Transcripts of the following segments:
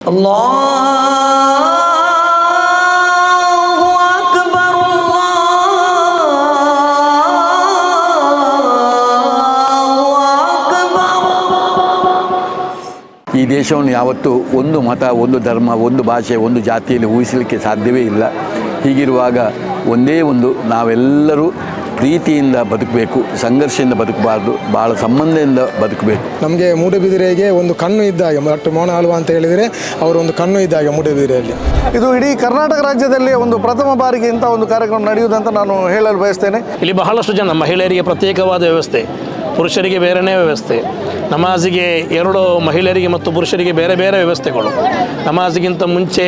الله أكبر الله أكبر ಈ ದೇಶವನ್ನು ಯಾವತ್ತೂ ಒಂದು ಮತ ಒಂದು ಧರ್ಮ ಒಂದು ಭಾಷೆ ಒಂದು ಜಾತಿಯಲ್ಲಿ ಊಹಿಸಲಿಕ್ಕೆ ಸಾಧ್ಯವೇ ಇಲ್ಲ ಹೀಗಿರುವಾಗ ಒಂದೇ ಒಂದು ನಾವೆಲ್ಲರೂ ಪ್ರೀತಿಯಿಂದ ಬದುಕಬೇಕು ಸಂಘರ್ಷದಿಂದ ಬದುಕಬಾರ್ದು ಭಾಳ ಸಂಬಂಧದಿಂದ ಬದುಕಬೇಕು. ನಮಗೆ ಮೂಡಬಿದಿರೆಗೆ ಒಂದು ಕಣ್ಣು ಇದ್ದಾಗ ಡಾಕ್ಟರ್ ಮೋಹನ್ ಆಳ್ವ ಅಂತ ಹೇಳಿದರೆ ಅವರು ಒಂದು ಕಣ್ಣು ಇದ್ದಾಗ ಹಾಗೆ ಮೂಡುಬಿದಿರೆಯಲ್ಲಿ ಇದು ಇಡೀ ಕರ್ನಾಟಕ ರಾಜ್ಯದಲ್ಲಿ ಒಂದು ಪ್ರಥಮ ಬಾರಿಗೆ ಇಂಥ ಒಂದು ಕಾರ್ಯಕ್ರಮ ನಡೆಯುವುದಂತ ನಾನು ಹೇಳಲು ಬಯಸ್ತೇನೆ. ಇಲ್ಲಿ ಬಹಳಷ್ಟು ಜನ ಮಹಿಳೆಯರಿಗೆ ಪ್ರತ್ಯೇಕವಾದ ವ್ಯವಸ್ಥೆ. ಪುರುಷರಿಗೆ ಬೇರೆಯೇ ವ್ಯವಸ್ಥೆ. ನಮಾಜಿಗೆ ಎರಡು ಮಹಿಳೆಯರಿಗೆ ಮತ್ತು ಪುರುಷರಿಗೆ ಬೇರೆ ಬೇರೆ ವ್ಯವಸ್ಥೆಗಳು. ನಮಾಜಿಗಿಂತ ಮುಂಚೆ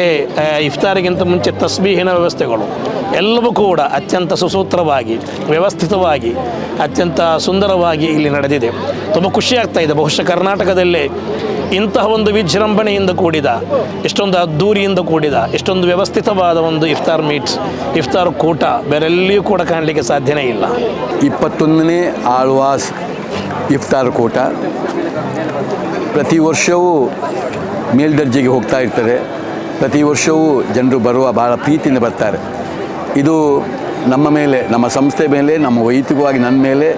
ಇಫ್ತಾರಿಗಿಂತ ಮುಂಚೆ ತಸ್ಬೀಹಿನ ವ್ಯವಸ್ಥೆಗಳು. ಎಲ್ಲವೂ ಕೂಡ ಅತ್ಯಂತ ಸುಸೂತ್ರವಾಗಿ, ವ್ಯವಸ್ಥಿತವಾಗಿ, ಅತ್ಯಂತ ಸುಂದರವಾಗಿ ಇಲ್ಲಿ ನಡೆದಿದೆ. ತುಂಬ ಖುಷಿ ಆಗ್ತಾ ಇದೆ. ಬಹುಶಃ ಕರ್ನಾಟಕದಲ್ಲೇ ಇಂತಹ ಒಂದು ವಿಜೃಂಭಣೆಯಿಂದ ಕೂಡಿದ, ಎಷ್ಟೊಂದು ಅದ್ದೂರಿಯಿಂದ ಕೂಡಿದ, ಎಷ್ಟೊಂದು ವ್ಯವಸ್ಥಿತವಾದ ಒಂದು ಇಫ್ತಾರ್ ಮೀಟ್ಸ್ ಇಫ್ತಾರ್ ಕೂಟ ಬೇರೆಲ್ಲಿಯೂ ಕೂಡ ಕಾಣಲಿಕ್ಕೆ ಸಾಧ್ಯನೇ ಇಲ್ಲ. ಇಪ್ಪತ್ತೊಂದನೇ ಆಳ್ವಾಸ್ ಇಫ್ತಾರ್ ಕೂಟ. ಪ್ರತಿ ವರ್ಷವೂ ಮೇಲ್ದರ್ಜೆಗೆ ಹೋಗ್ತಾ ಇರ್ತಾರೆ ಪ್ರತಿ ವರ್ಷವೂ ಜನರು ಬರುವ ಭಾಳ ಪ್ರೀತಿಯಿಂದ ಬರ್ತಾರೆ. ಇದು ನಮ್ಮ ಮೇಲೆ, ನಮ್ಮ ಸಂಸ್ಥೆ ಮೇಲೆ, ನಮ್ಮ ವೈಯಕ್ತಿಕವಾಗಿ ನನ್ನ ಮೇಲೆ,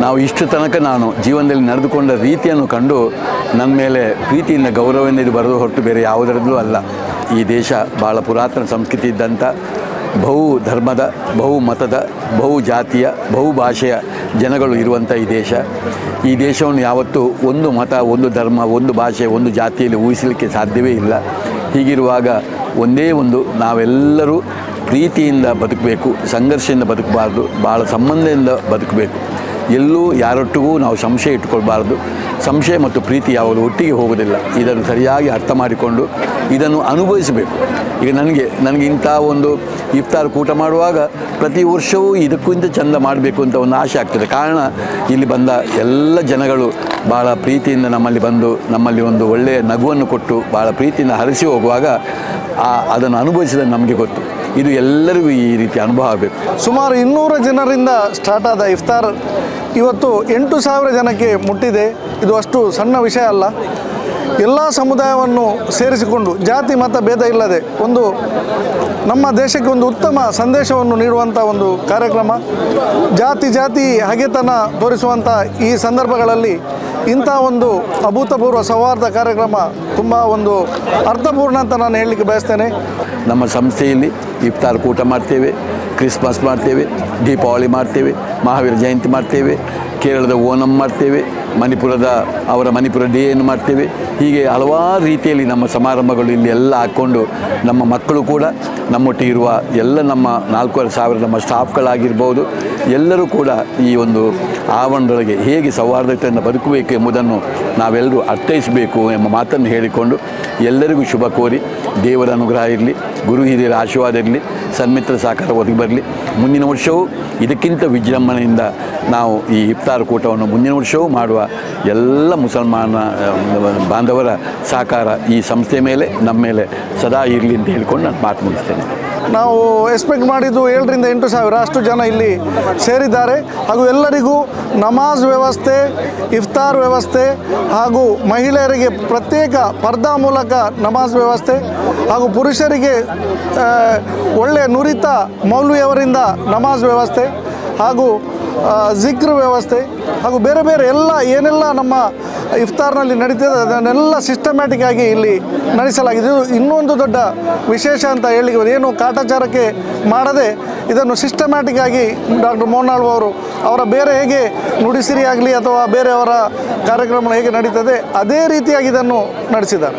ನಾವು ಇಷ್ಟು ತನಕ ನಾನು ಜೀವನದಲ್ಲಿ ನಡೆದುಕೊಂಡ ರೀತಿಯನ್ನು ಕಂಡು ನನ್ನ ಮೇಲೆ ಪ್ರೀತಿಯಿಂದ ಗೌರವದಿಂದ ಇದು ಬರೋದು ಹೊರತು ಬೇರೆ ಯಾವುದರಲ್ಲೂ ಅಲ್ಲ. ಈ ದೇಶ ಭಾಳ ಪುರಾತನ ಸಂಸ್ಕೃತಿ ಇದ್ದಂಥ ಬಹು ಧರ್ಮದ, ಬಹು ಮತದ, ಬಹು ಜಾತಿಯ, ಬಹು ಭಾಷೆಯ ಜನಗಳು ಇರುವಂಥ ಈ ದೇಶ. ಈ ದೇಶವನ್ನು ಯಾವತ್ತೂ ಒಂದು ಮತ, ಒಂದು ಧರ್ಮ, ಒಂದು ಭಾಷೆ, ಒಂದು ಜಾತಿಯಲ್ಲಿ ಊಹಿಸಲಿಕ್ಕೆ ಸಾಧ್ಯವೇ ಇಲ್ಲ. ಹೀಗಿರುವಾಗ ಒಂದೇ ಒಂದು ನಾವೆಲ್ಲರೂ ಪ್ರೀತಿಯಿಂದ ಬದುಕಬೇಕು, ಸಂಘರ್ಷದಿಂದ ಬದುಕಬಾರ್ದು ಭಾಳ ಸಂಬಂಧದಿಂದ ಬದುಕಬೇಕು. ಎಲ್ಲೂ ಯಾರೊಟ್ಟಿಗೂ ನಾವು ಸಂಶಯ ಇಟ್ಕೊಳ್ಬಾರ್ದು. ಸಂಶಯ ಮತ್ತು ಪ್ರೀತಿ ಯಾವಾಗಲೂ ಒಟ್ಟಿಗೆ ಹೋಗೋದಿಲ್ಲ ಇದನ್ನು ಸರಿಯಾಗಿ ಅರ್ಥ ಮಾಡಿಕೊಂಡು ಇದನ್ನು ಅನುಭವಿಸಬೇಕು. ಈಗ ನನಗೆ ನನಗೆ ಇಂಥ ಒಂದು ಇಫ್ತಾರ್ ಕೂಟ ಮಾಡುವಾಗ ಪ್ರತಿ ವರ್ಷವೂ ಇದಕ್ಕಿಂತ ಚಂದ ಮಾಡಬೇಕು ಅಂತ ಒಂದು ಆಸೆ ಆಗ್ತದೆ. ಕಾರಣ ಇಲ್ಲಿ ಬಂದ ಎಲ್ಲ ಜನಗಳು ಭಾಳ ಪ್ರೀತಿಯಿಂದ ನಮ್ಮಲ್ಲಿ ಬಂದು, ನಮ್ಮಲ್ಲಿ ಒಂದು ಒಳ್ಳೆಯ ನಗುವನ್ನು ಕೊಟ್ಟು ಭಾಳ ಪ್ರೀತಿಯಿಂದ ಹರಿಸಿ ಹೋಗುವಾಗ ಆ, ಅದನ್ನು ಅನುಭವಿಸಿದ ನಮಗೆ ಗೊತ್ತು. ಇದು ಎಲ್ಲರಿಗೂ ಈ ರೀತಿ ಅನುಭವ ಆಗಬೇಕು. ಸುಮಾರು ಇನ್ನೂರು ಜನರಿಂದ ಸ್ಟಾರ್ಟ್ ಆದ ಇಫ್ತಾರ್ ಇವತ್ತು ಎಂಟು ಸಾವಿರ ಜನಕ್ಕೆ ಮುಟ್ಟಿದೆ. ಇದು ಅಷ್ಟು ಸಣ್ಣ ವಿಷಯ ಅಲ್ಲ. ಎಲ್ಲ ಸಮುದಾಯವನ್ನು ಸೇರಿಸಿಕೊಂಡು ಜಾತಿ, ಮತ, ಭೇದ ಇಲ್ಲದೆ ಒಂದು ನಮ್ಮ ದೇಶಕ್ಕೆ ಒಂದು ಉತ್ತಮ ಸಂದೇಶವನ್ನು ನೀಡುವಂಥ ಒಂದು ಕಾರ್ಯಕ್ರಮ. ಜಾತಿ ಜಾತಿ ಹಗೆತನ ತೋರಿಸುವಂಥ ಈ ಸಂದರ್ಭಗಳಲ್ಲಿ ಇಂಥ ಒಂದು ಅಭೂತಪೂರ್ವ ಸೌಹಾರ್ದ ಕಾರ್ಯಕ್ರಮ ತುಂಬ ಒಂದು ಅರ್ಥಪೂರ್ಣ ಅಂತ ನಾನು ಹೇಳಲಿಕ್ಕೆ ಬಯಸ್ತೇನೆ. ನಮ್ಮ ಸಂಸ್ಥೆಯಲ್ಲಿ ಇಫ್ತಾರ್ ಕೂಟ ಮಾಡ್ತೇವೆ, ಕ್ರಿಸ್ಮಸ್ ಮಾಡ್ತೇವೆ, ದೀಪಾವಳಿ ಮಾಡ್ತೇವೆ, ಮಹಾವೀರ ಜಯಂತಿ ಮಾಡ್ತೇವೆ, ಕೇರಳದ ಓಣಂ ಮಾಡ್ತೇವೆ, ಮಣಿಪುರದ ಅವರ ಮಣಿಪುರ ಡೇಯನ್ನು ಮಾಡ್ತೇವೆ. ಹೀಗೆ ಹಲವಾರು ರೀತಿಯಲ್ಲಿ ನಮ್ಮ ಸಮಾರಂಭಗಳು ಇಲ್ಲಿ ಎಲ್ಲ ಹಾಕ್ಕೊಂಡು ನಮ್ಮ ಮಕ್ಕಳು ಕೂಡ ನಮ್ಮೊಟ್ಟಿಗಿರುವ ಎಲ್ಲ ನಮ್ಮ ನಾಲ್ಕೂವರೆ ಸಾವಿರ ನಮ್ಮ ಸ್ಟಾಫ್ಗಳಾಗಿರ್ಬೋದು, ಎಲ್ಲರೂ ಕೂಡ ಈ ಒಂದು ಆವರಣದೊಳಗೆ ಹೇಗೆ ಸೌಹಾರ್ದತೆಯನ್ನು ಬದುಕಬೇಕು ಎಂಬುದನ್ನು ನಾವೆಲ್ಲರೂ ಅರ್ಥೈಸಬೇಕು ಎಂಬ ಮಾತನ್ನು ಹೇಳಿಕೊಂಡು ಎಲ್ಲರಿಗೂ ಶುಭ ಕೋರಿ. ದೇವರ ಅನುಗ್ರಹ ಇರಲಿ, ಗುರು ಹಿರಿಯರ ಆಶೀರ್ವಾದ ಇರಲಿ, ಸನ್ಮಿತ್ರ ಸಹಕಾರ ಒದಗಿ ಬರಲಿ. ಮುಂದಿನ ವರ್ಷವೂ ಇದಕ್ಕಿಂತ ವಿಜೃಂಭಣೆಯಿಂದ ನಾವು ಈ ಇಫ್ತಾರ್ ಕೂಟವನ್ನು ಮುಂದಿನ ವರ್ಷವೂ ಮಾಡುವ ಎಲ್ಲ ಮುಸಲ್ಮಾನ ಬಾಂಧವರ ಸಹಕಾರ ಈ ಸಂಸ್ಥೆ ಮೇಲೆ, ನಮ್ಮ ಮೇಲೆ ಸದಾ ಇರಲಿ ಅಂತ ಹೇಳ್ಕೊಂಡು ನಾನು ಮಾತು ಮುಗಿಸ್ತೇನೆ. ನಾವು ಎಕ್ಸ್ಪೆಕ್ಟ್ ಮಾಡಿದ್ದು ಏಳರಿಂದ ಎಂಟು ಸಾವಿರ ಅಷ್ಟು ಜನ ಇಲ್ಲಿ ಸೇರಿದ್ದಾರೆ. ಹಾಗೂ ಎಲ್ಲರಿಗೂ ನಮಾಜ್ ವ್ಯವಸ್ಥೆ, ಇಫ್ತಾರ್ ವ್ಯವಸ್ಥೆ ಹಾಗೂ ಮಹಿಳೆಯರಿಗೆ ಪ್ರತ್ಯೇಕ ಪರ್ದಾ ಮೂಲಕ ನಮಾಜ್ ವ್ಯವಸ್ಥೆ ಹಾಗೂ ಪುರುಷರಿಗೆ ಒಳ್ಳೆಯ ನುರಿತ ಮೌಲ್ವಿಯವರಿಂದ ನಮಾಜ್ ವ್ಯವಸ್ಥೆ ಹಾಗೂ ಜಿಕ್ರ್ ವ್ಯವಸ್ಥೆ ಹಾಗೂ ಬೇರೆ ಬೇರೆ ಎಲ್ಲ ಏನೆಲ್ಲ ನಮ್ಮ ಇಫ್ತಾರ್ನಲ್ಲಿ ನಡೀತದೆ, ಅದನ್ನೆಲ್ಲ ಸಿಸ್ಟಮ್ಯಾಟಿಕ್ ಆಗಿ ಇಲ್ಲಿ ನಡೆಸಲಾಗಿದೆ. ಇನ್ನೊಂದು ದೊಡ್ಡ ವಿಶೇಷ ಅಂತ ಹೇಳಿ ಏನು ಕಾಟಾಚಾರಕ್ಕೆ ಮಾಡದೆ ಇದನ್ನು ಸಿಸ್ಟಮ್ಯಾಟಿಕ್ ಆಗಿ ಡಾಕ್ಟರ್ ಮೋಹನಾಳ್ ಅವರು ಅವರ ಬೇರೆ ಹೇಗೆ ನುಡಿಸಿರಿ ಆಗಲಿ ಅಥವಾ ಬೇರೆಯವರ ಕಾರ್ಯಕ್ರಮ ಹೇಗೆ ನಡೀತದೆ, ಅದೇ ರೀತಿಯಾಗಿ ಇದನ್ನು ನಡೆಸಿದ್ದಾರೆ.